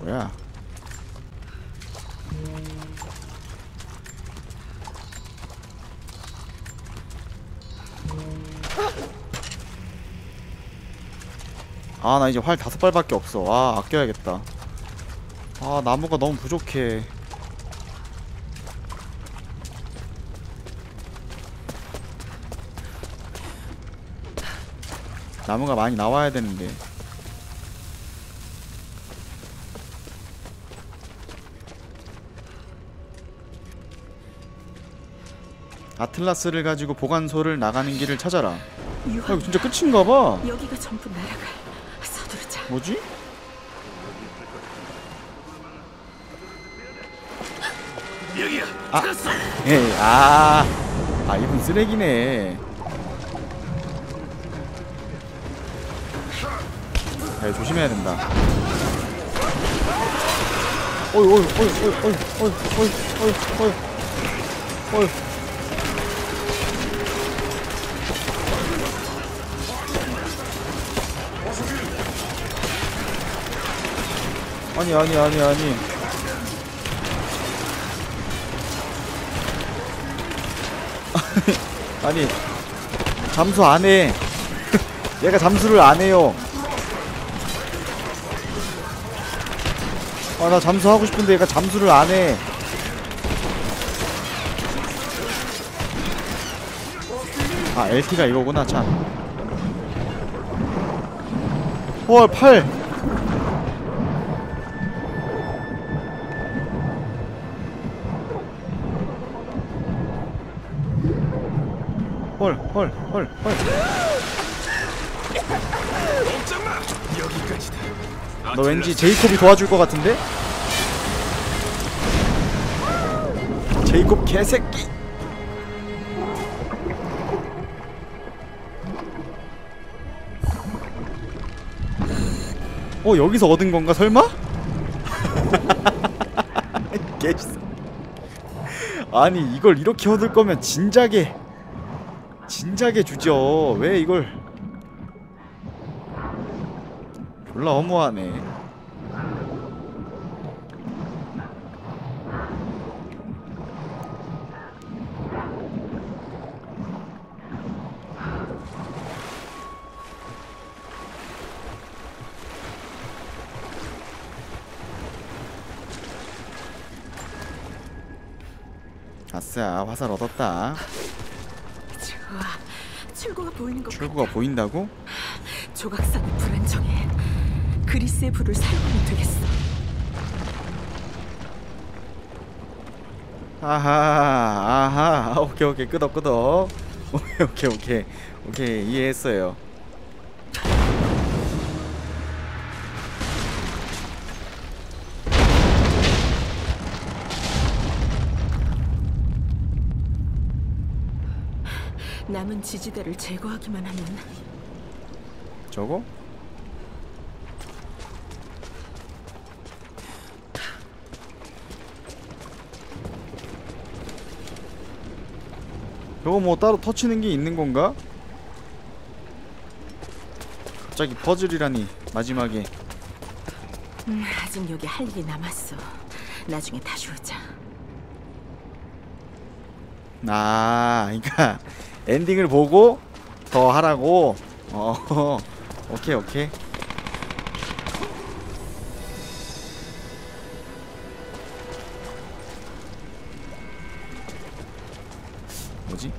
뭐야? 아 나 이제 활 다섯 발밖에 없어. 아 아껴야겠다. 아 나무가 너무 부족해. 나무가 많이 나와야 되는데 아틀라스를 가지고 보관소를 나가는 길을 찾아라 아 유한 이거 진짜 끝인가 봐 여기가 전부 날아갈. 서두르자. 뭐지? 여기야. 아. 찾았어. 에이 아, 아 이분 쓰레기네. 야, 조심해야 된다. 어이 어이 어이 어이 어이 어이 어이 어이 어이 어이 아니 아니 아니 아니 아니 잠수 안 해. 얘가 잠수를 안 해요. 아 나 잠수하고 싶은데 얘가 잠수를 안 해. 아 LT가 이거구나 참. 헐 8. 헐, 헐, 헐, 헐. 꼼짝 마. 여기까지다. 너 왠지 제이콥이 도와줄 것 같은데? 제이콥 개새끼. 어 여기서 얻은 건가 설마? 아니 이걸 이렇게 얻을 거면 진작에 진작에 주죠. 왜 이걸 졸라 허무하네. 아싸 화살 얻었다. 보이는 것 출구가 보인다고? 조각상이 불안정해. 그리스의 불을 사용하면 되겠어. 아하 아하 오케이 오케이 끄덕 끄덕 오케이 오케이 오케이 오케이 이해했어요 남은 지지대를 제거하기만 하면 저거? 저거 뭐 따로 터치는 게 있는 건가? 갑자기 퍼즐이라니 마지막에 음, 아직 여기 할 일이 남았어. 나중에 다시 오자. 아 그러니까 엔딩을 보고 더 하라고. 어 오케이 오케이. 뭐지?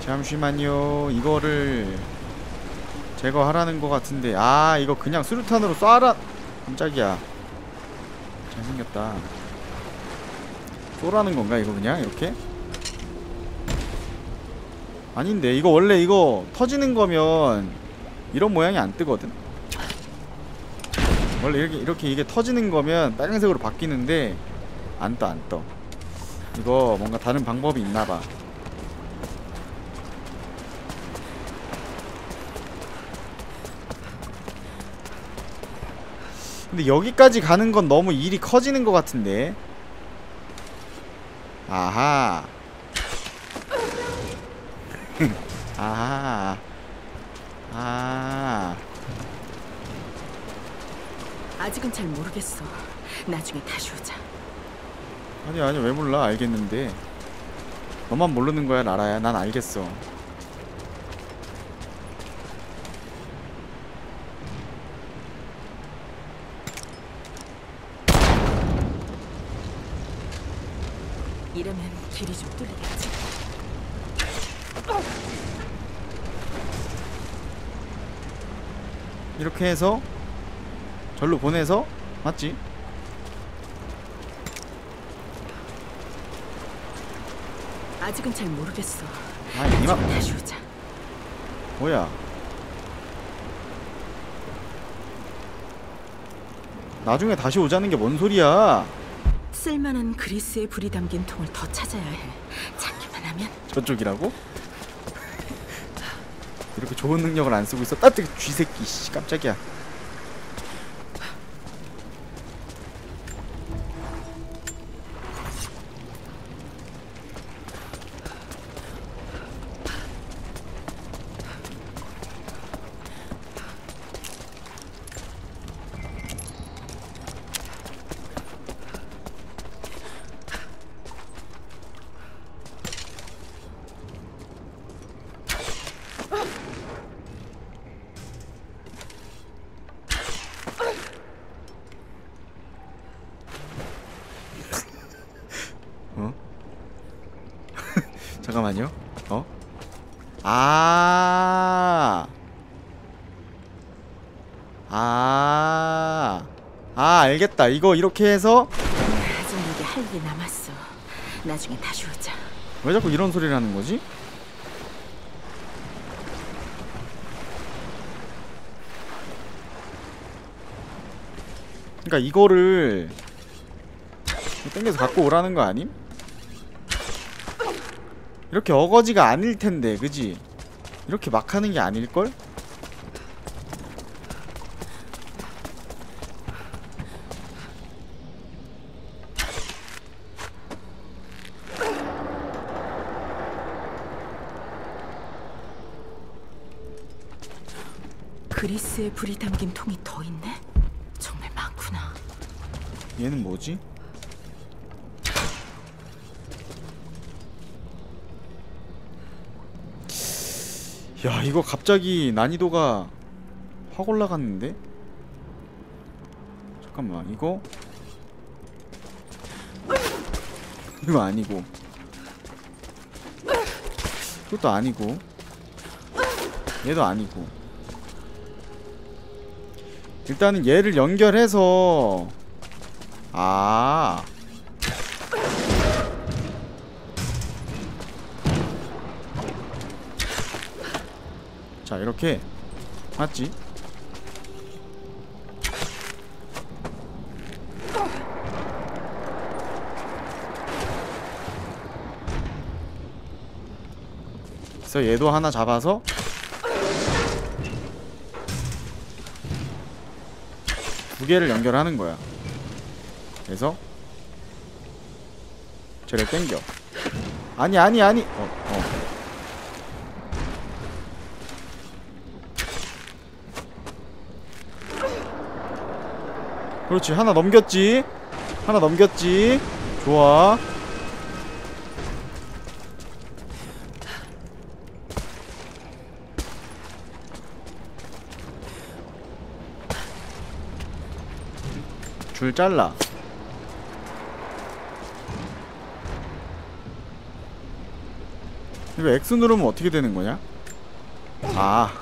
잠시만요. 이거를 제거하라는 것 같은데. 아 이거 그냥 수류탄으로 쏴라 깜짝이야. 잘생겼다. 쏘라는 건가 이거 그냥? 이렇게? 아닌데 이거 원래 이거 터지는 거면 이런 모양이 안 뜨거든? 원래 이렇게 이렇게 이게 터지는 거면 빨간색으로 바뀌는데 안 떠 안 떠. 이거 뭔가 다른 방법이 있나봐 근데 여기까지 가는 건 너무 일이 커지는 것 같은데 아하 아. 아. 아직은 잘 모르겠어. 나중에 다시 오자. 아니 아니 왜 몰라 알겠는데 너만 모르는 거야 라라야 난 알겠어 이러면 길이 좀 뚫리겠지. 이렇게 해서 절로 보내서 맞지? 아직은 잘 모르겠어. 아 이마 다시 오자. 뭐야 나중에 다시 오자는 게 뭔 소리야 쓸만한 그리스의 불이 담긴 통을 더 찾아야 해. 찾기만 하면 저쪽이라고? 이렇게 좋은 능력을 안 쓰고 있어? 따뜻 쥐새끼 씨 깜짝이야 어? 잠깐만요. 어? 아. 아. 아, 알겠다. 이거 이렇게 해서 아직 여기 할 일이 남았어. 나중에 다시 오자. 왜 자꾸 이런 소리를 하는 거지? 그러니까 이거를 땡겨서 갖고 오라는 거 아님? 이렇게 어거지가 아닐 텐데, 그지? 이렇게 막 하는 게 아닐걸? 그리스의 불이 담긴 통이 더 있네. 정말 많구나. 얘는 뭐지? 야 이거 갑자기 난이도가 확 올라갔는데? 잠깐만 이거 이거 아니고 이것도 아니고 얘도 아니고 일단은 얘를 연결해서 아. 자, 이렇게 맞지? 그래서 얘도 하나 잡아서 개를 연결하는 거야. 그래서 쟤를 땡겨. 아니 아니 아니. 어, 어. 그렇지. 하나 넘겼지? 하나 넘겼지? 좋아 줄 잘라 이거 X 누르면 어떻게 되는 거냐? 아.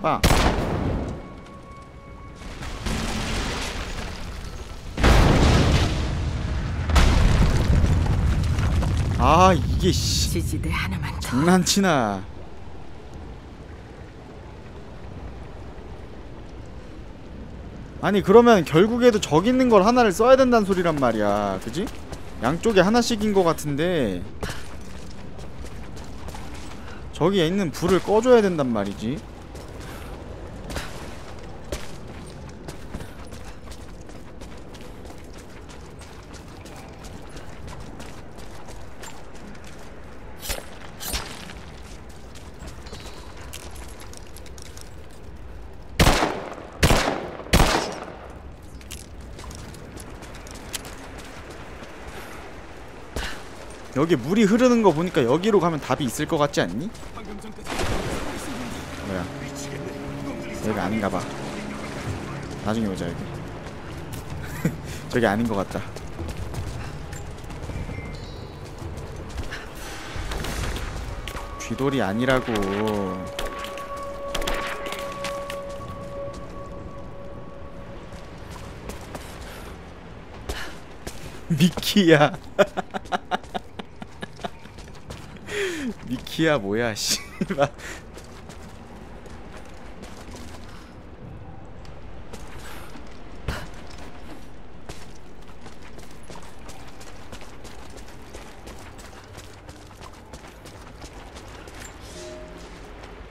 빵. 아, 이게 씨. 지지대 하나만 더. 장난치나. 아니 그러면 결국에도 저기 있는 걸 하나를 써야 된다는 소리란 말이야. 그지? 양쪽에 하나씩인 것 같은데. 저기에 있는 불을 꺼줘야 된단 말이지 여기 물이 흐르는 거 보니까 여기로 가면 답이 있을 것 같지 않니? 뭐야? 여기가 아닌가 봐. 나중에 보자 여기. 저기 아닌 것 같다. 쥐돌이 아니라고. 미키야 미키야 뭐야 씨발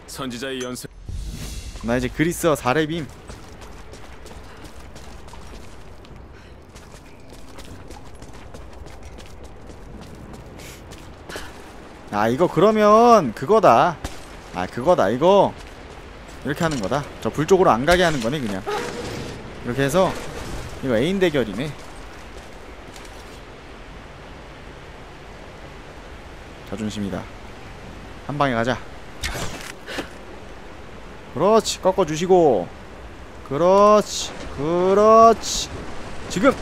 선지자의 연습 나 이제 그리스어 4렙임 아 이거 그러면 그거다. 아 그거다 이거. 이렇게 하는 거다. 저 불 쪽으로 안 가게 하는 거네 그냥. 이렇게 해서 이거 애인 대결이네. 자존심이다. 한 방에 가자. 그렇지 꺾어주시고. 그렇지 그렇지. 지금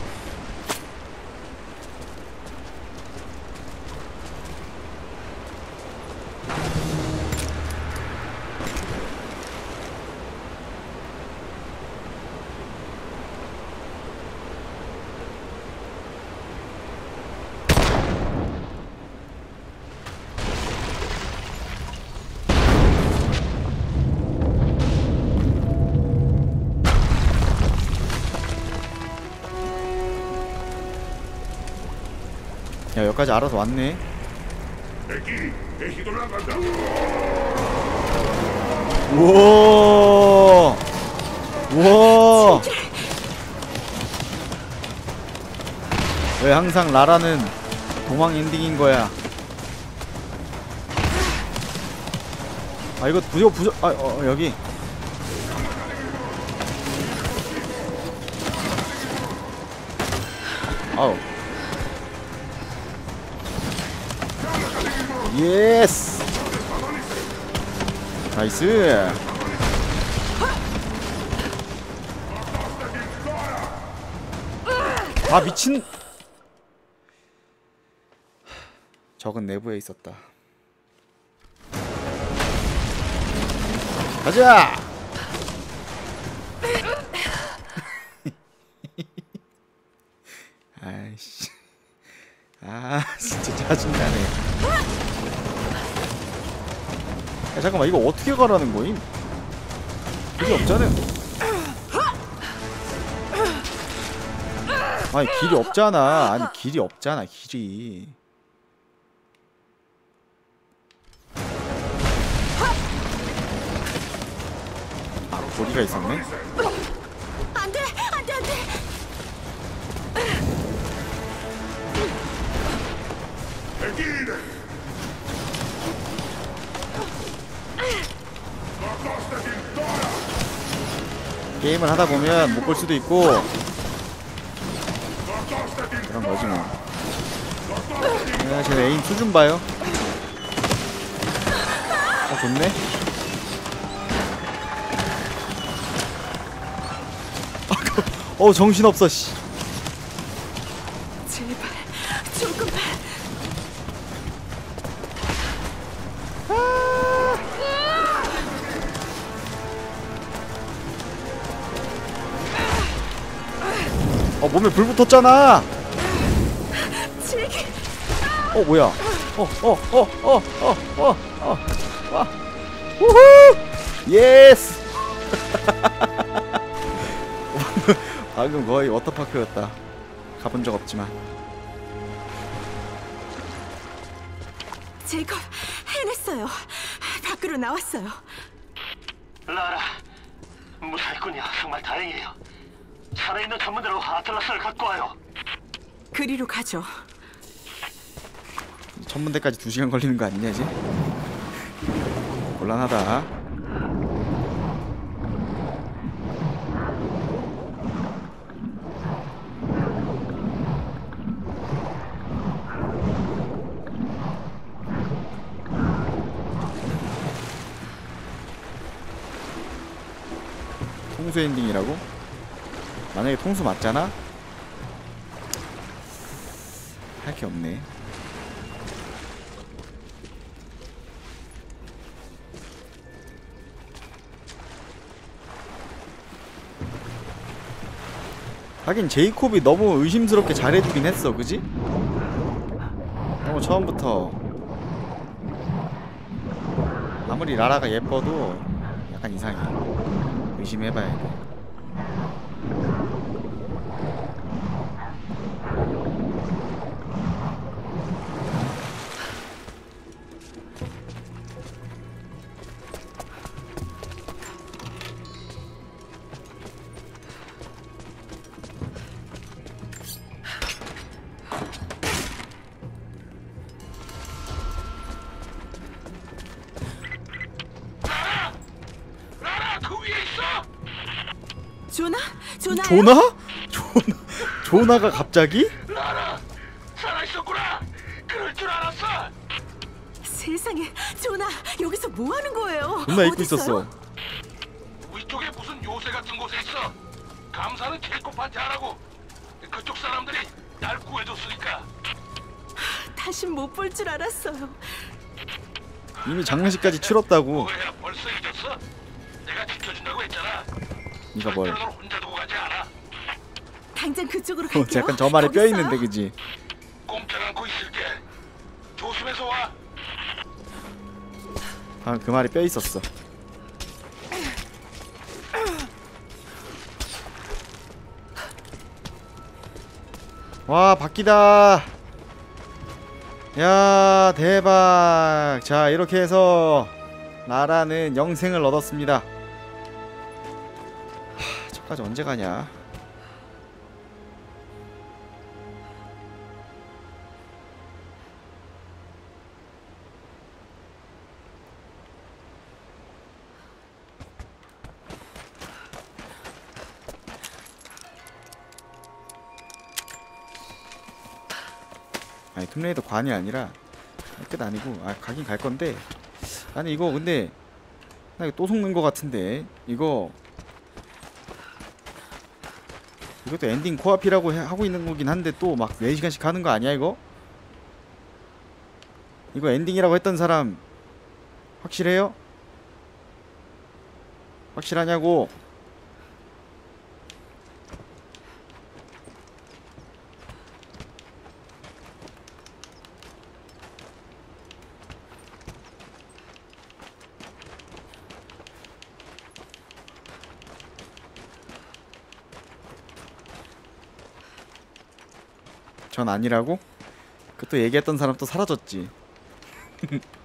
여기까지 알아서 왔네. 우와! 우와! 왜 항상 라라는 도망 엔딩인 거야? 아 이거 부조 부조 아 어, 어, 여기. 아우 예스 나이스. 아 미친. 적은 내부에 있었다. 가자! 아이씨 아 진짜 짜증나네. 야 잠깐만 이거 어떻게 가라는 거임? 길이 없잖아 아니 길이 없잖아. 아니 길이 없잖아 길이. 아 고리가 있었네 게임을 하다 보면 못 볼 수도 있고 그런 거지 뭐. 야, 제 에임 수준 봐요. 어 좋네. 어 정신 없어 씨. 붙었잖아. 어 뭐야? 어 어 어 어 어 어 어 와. 우후! 예스. 방금 거의 워터파크였다. 가본 적 없지만. 제이콥 해냈어요 밖으로 나왔어요 라라, 무사했군요. 정말 다행이에요. 살아있는 전문대로 아틀라스를 갖고 와요. 그리로 가죠. 전문대까지 2시간 걸리는 거 아니냐 이제? 곤란하다 통수 엔딩이라고? 만약에 통수 맞잖아? 할 게 없네. 하긴 제이콥이 너무 의심스럽게 잘해주긴 했어, 그지? 너무 처음부터 아무리 라라가 예뻐도 약간 이상해. 의심해봐야 돼. 조나? 조나? 조나? 조나? 조나가 갑자기? 라라 살아 있었구나. 그럴 줄 알았어. 세상에, 조나 여기서 뭐 하는 거예요? 존나 어딨어요? 있었어. 위쪽에 무슨 요새 같은 곳에 있어. 감사는 제이콥한테 하라고. 그쪽 사람들이 날 구해줬으니까. 다신 못 볼 줄 알았어요. 이미 장례식까지 치렀다고. 뭐야 벌써 잊었어? 내가 지켜준다고 했잖아. 니가 뭘? 당장 그쪽으로 어, 갈게요. 약간 저 말에 뼈. 있는데, 그지? 꼼짝 않고 있을게. 조심해서 와. 아, 그 말에 뼈 있었어. 와, 바뀌다. 야, 대박. 자, 이렇게 해서 나라는 영생을 얻었습니다. 하, 저까지 언제 가냐? 아니 툼레이더 관이 아니라 끝 아니고 아 가긴 갈 건데 아니 이거 근데 나 이거 또 속는 거 같은데 이거 이것도 엔딩 코앞이라고 해- 하고 있는 거긴 한데 또 막 4시간씩 하는 거 아니야 이거? 이거 엔딩이라고 했던 사람 확실해요? 확실하냐고 전 아니라고? 그 또 얘기했던 사람 또 사라졌지.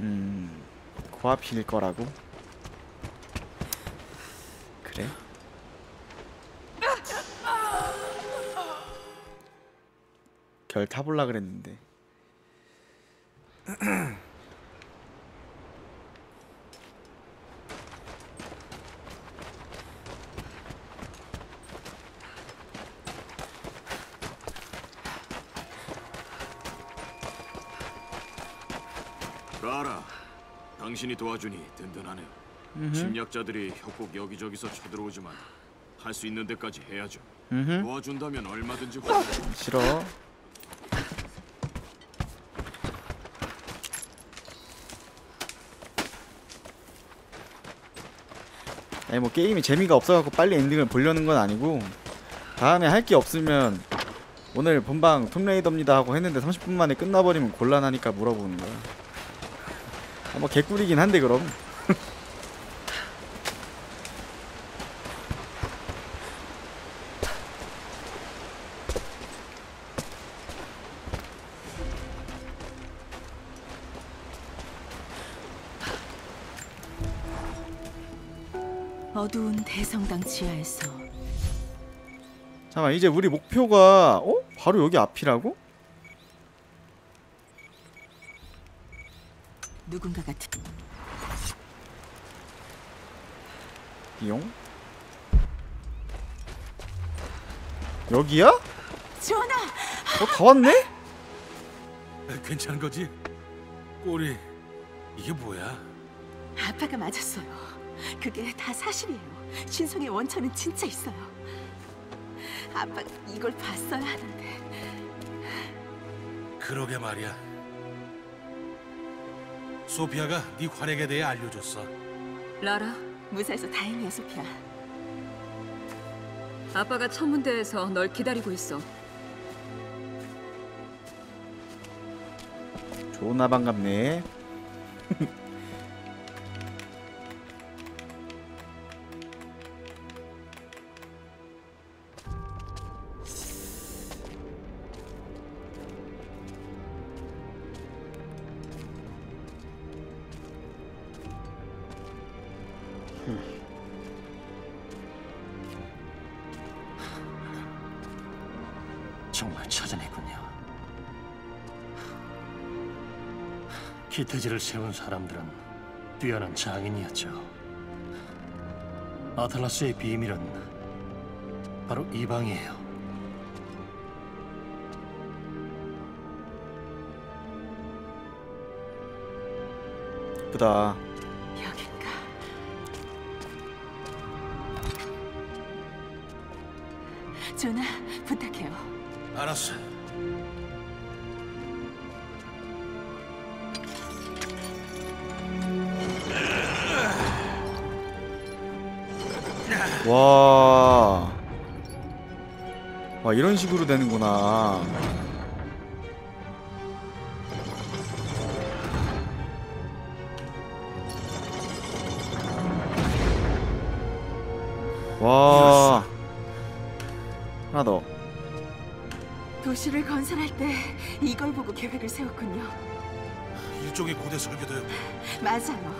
음, 코앞일 거라고? 그래? 결 타볼라 그랬는데. 라라, 당신이 도와주니 든든하네. 침략자들이 협곡 여기저기서 쳐들어오지만 할 수 있는 데까지 해야죠. 음, 도와준다면 얼마든지 환영. 싫어. 아니 뭐 게임이 재미가 없어갖고 빨리 엔딩을 보려는 건 아니고 다음에 할 게 없으면 오늘 본방 툼레이더입니다 하고 했는데 30분 만에 끝나버리면 곤란하니까 물어보는 거야. 아, 뭐 개꿀이긴 한데 그럼. 지하에서 잠깐 이제 우리 목표가 어? 바로 여기 앞이라고? 누군가가 드... 띠용 여기야? 전하! 어 다 왔네? 괜찮은 거지? 꼬리 이게 뭐야? 아빠가 맞았어요. 그게 다 사실이에요. 신성의 원천은 진짜 있어요. 아빠가 이걸 봤어야 하는데 그러게 말이야. 소피아가 네 활약에 대해 알려줬어. 라라 무사해서 다행이야 소피아. 아빠가 천문대에서 널 기다리고 있어. 존나 반갑네 정말 찾아냈군요. 기태지를 세운 사람들은 뛰어난 장인이었죠. 아틀라스의 비밀은 바로 이 방이에요. 예쁘다 와. 와, 이런 식으로 되는구나. 와. 하나 더. 도시를 건설할 때 이걸 보고 계획을 세웠군요. 일종의 고대 설계도요. 맞아요.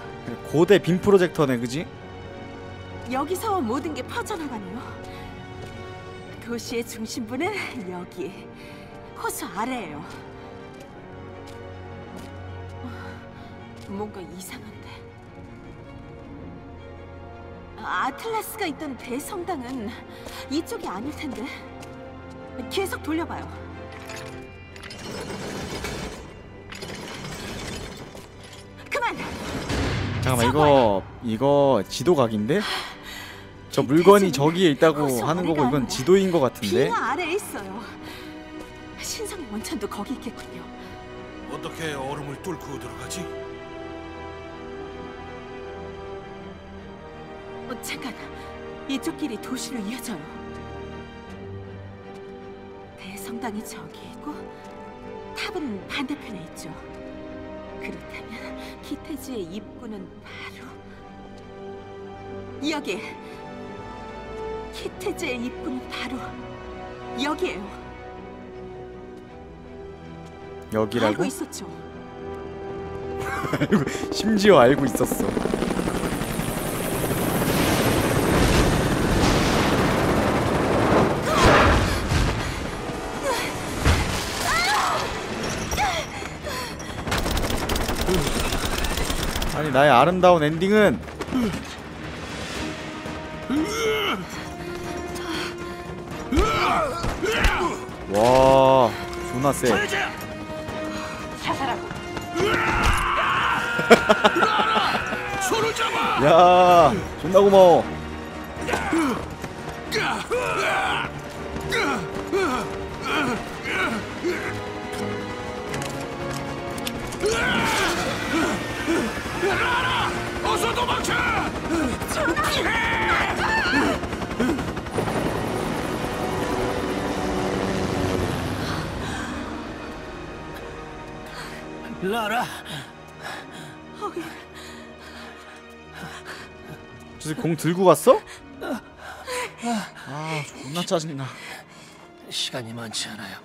고대 빔 프로젝터네, 그지? 여기서 모든 게 퍼져나가네요. 도시의 중심부는 여기 호수 아래예요. 어, 뭔가 이상한데. 아틀라스가 있던 대성당은 이쪽이 아닐 텐데. 계속 돌려봐요. 그만. 잠깐만, 이거, 이거 지도각인데? 저 물건이 저기에 있다고 하는 거고, 이건 지도인 것 같은데? 빙하 아래에 있어요. 신성의 원천도 거기 있겠군요. 어떻게 얼음을 뚫고 들어가지? 어, 잠깐. 이쪽 길이 도시로 이어져요. 대성당이 저기 있고 탑은 반대편에 있죠. 그렇다면 기태지의 입구는 바로 여기. 기태지의 입구는 바로 여기예요. 알고 여기라고? 있었죠. 심지어 알고 있었어. 아니 나의 아름다운 엔딩은 와 존나 세 손을 잡아! 야, 존나 고마워. 라라, 저새 공 들고 갔어? 아, 존나 짜증나. 시간이 많지 않아요.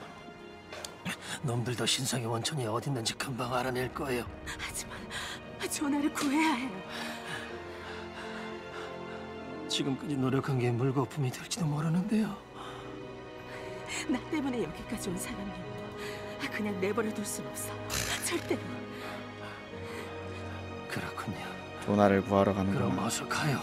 놈들도 신성의 원천이 어딨는지 금방 알아낼 거예요. 하지만 전화를 구해야 해요. 지금까지 노력한 게 물거품이 될지도 모르는데요. 나 때문에 여기까지 온 사람이야. 그냥 내버려 둘 순 없어. 절대로. 그렇군요. 조나를 구하러 그럼 가는구나. 어서 가요.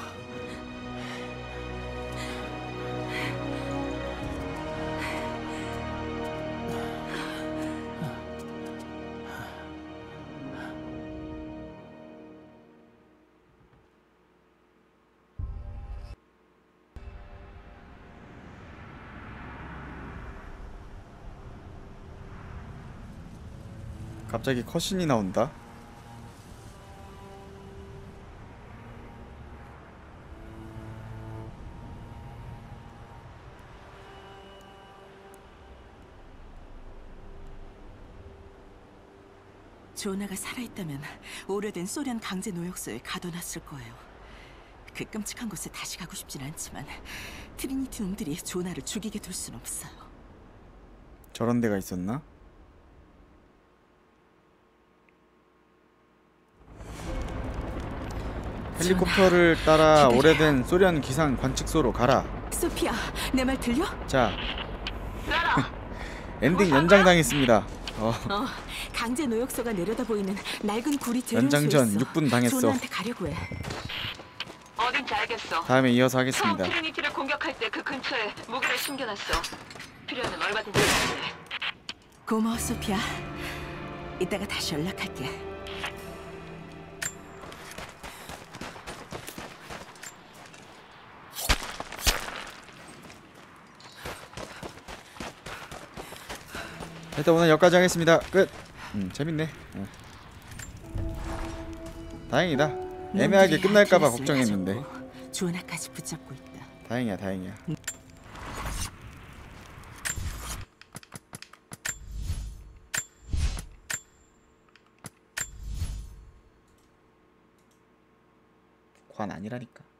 갑자기 컷신이 나온다. 조나가 살아있다면 오래된 소련 강제 노역소에 가둬놨을 거예요. 그 끔찍한 곳에 다시 가고 싶진 않지만 트리니티 놈들이 조나를 죽이게 둘 순 없어요. 저런 데가 있었나? 헬리콥터를 따라 기다려. 오래된 소련 기상 관측소로 가라. 소피아, 내 말 들려? 자, 엔딩 연장 당했습니다. 어, 어, 강제 노역소가 내려다 보이는 낡은 구리 연장전 있어. 6분 당했어. 조나한테 가려고 해. 어딘지 알겠어. 다음에 이어서 하겠습니다. 트리니티를 공격할 때 그 근처에 무기를 숨겨놨어. 필요하면 얼마든지. 고마워, 소피아. 이따가 다시 연락할게. 일단 오늘 여기까지 하겠습니다. 끝. 음, 재밌네. 어. 다행이다. 애매하게 끝날까봐 걱정했는데. 조나까지 붙잡고 있다. 다행이야, 다행이야. 관 아니라니까.